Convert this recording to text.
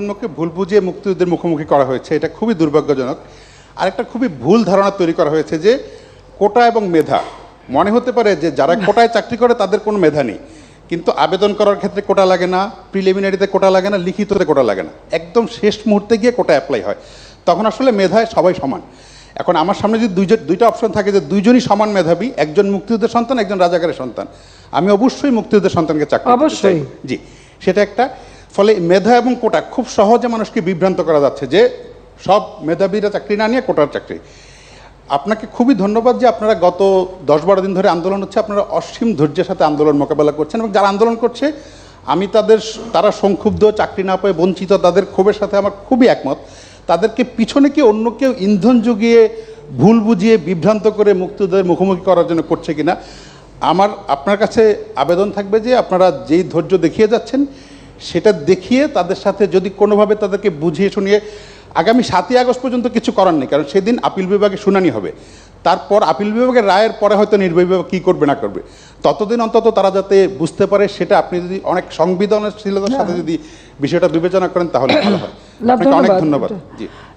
জন্মকে ভুল বুঝিয়ে মুক্তিযুদ্ধের মুখোমুখি করা হয়েছে এটা খুবই দুর্ভাগ্যজনক। আরেকটা খুবই ভুল ধারণা তৈরি করা হয়েছে যে কোটা এবং মেধা মনে হতে পারে যে যারা কোটায় চাকরি করে তাদের কোনো মেধা নেই কিন্তু আবেদন করার ক্ষেত্রে কোটা লাগে না প্রিলিমিনারিতে কোটা লাগে না লিখিততে কোটা লাগে না। একদম শেষ মুহূর্তে গিয়ে কোটা অ্যাপ্লাই হয়। তখন আসলে মেধায় সবাই সমান। এখন আমার সামনে যদি দুইজন দুইটা অপশন থাকে যে দুইজনই সমান মেধাবী একজন মুক্তিযুদ্ধের সন্তান একজন রাজাকারের সন্তান আমি অবশ্যই মুক্তিযুদ্ধের সন্তানকে চাকরি অবশ্যই। জি সেটা একটা। ফলে মেধা এবং কোটা খুব সহজে মানুষকে বিভ্রান্ত করা যাচ্ছে যে সব মেধাবীরা চাকরি না নিয়ে কোটার চাকরি। আপনাকে খুবই ধন্যবাদ যে আপনারা গত দশ বারো দিন ধরে আন্দোলন হচ্ছে, আপনারা অসীম ধৈর্যের সাথে আন্দোলন মোকাবেলা করছেন এবং যারা আন্দোলন করছে, আমি তাদের তারা সংক্ষুব্ধ, চাকরি না পেয়ে বঞ্চিত, তাদের ক্ষোভের সাথে আমার খুবই একমত। তাদেরকে পিছনে কি অন্য কেউ ইন্ধন জুগিয়ে ভুল বুঝিয়ে বিভ্রান্ত করে মুক্তিযুদ্ধের মুখোমুখি করার জন্য করছে কিনা, আমার, আপনার কাছে আবেদন থাকবে যে আপনারা যেই ধৈর্য দেখিয়ে যাচ্ছেন সেটা দেখিয়ে তাদের সাথে যদি কোনোভাবে তাদেরকে বুঝিয়ে শুনিয়ে আগামী সাতই আগস্ট পর্যন্ত কিছু করার নেই কারণ সেদিন আপিল বিভাগে শুনানি হবে। তারপর আপিল বিভাগের রায়ের পরে হয়তো নির্বাহী বিভাগ কী করবে না করবে। ততদিন অন্তত তারা যাতে বুঝতে পারে সেটা আপনি যদি অনেক সংবেদনশীলতার সাথে যদি বিষয়টা বিবেচনা করেন তাহলে ভালো হয়। অনেক। ধন্যবাদ। জি।